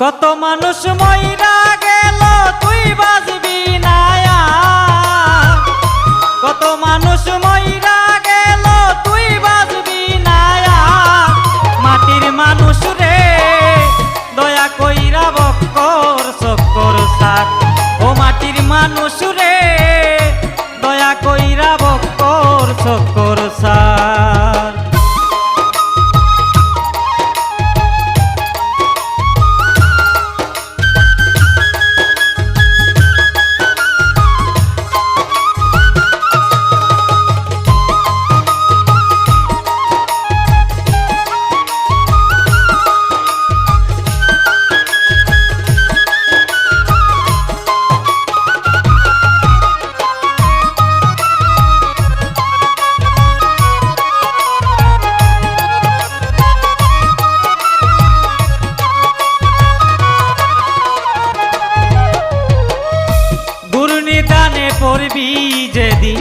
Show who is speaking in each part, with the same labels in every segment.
Speaker 1: কত মানুষ মইরা গেল, তুই বাজবি নায়া কত মানুষ মইরা গেল, তুই বাজবি নায়া মাটির মানুষ রে, দয়া কইরা বক্কর, চক্কর সাক ও মাটির মানুষ রে পড়বি যেদিন?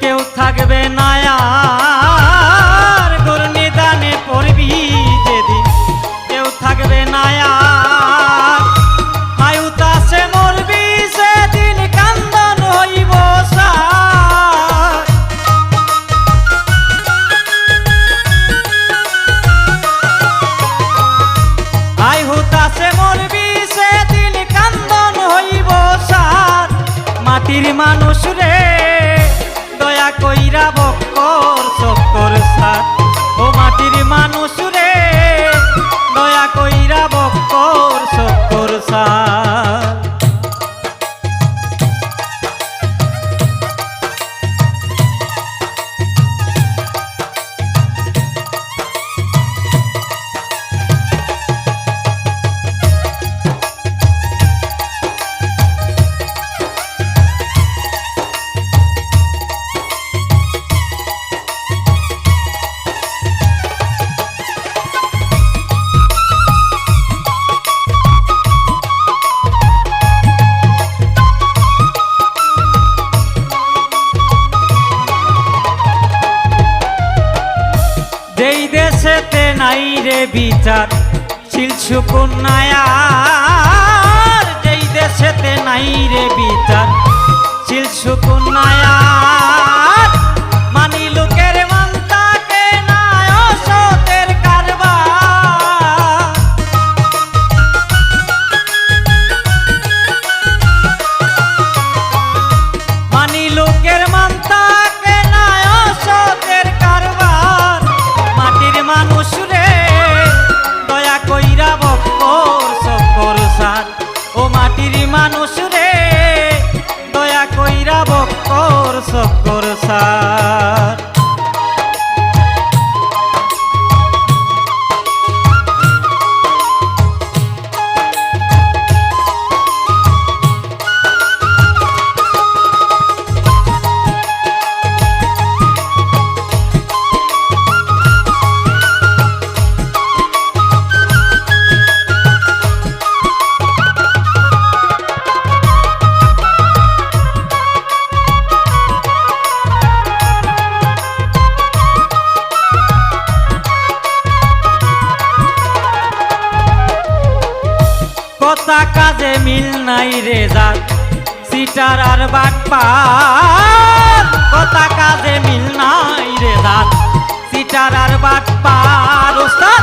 Speaker 1: কেউ থাকবে না মাটির মানুষ যেই দেশেতে নাই রে বিচার শিলসুকুন্নায়ার মানুষ কাজে মিল নাই রে যার সিটার আর বাটপার কথা কাজে মিল নাই রে যার সিটার আর বাটপার ওস্তাদ!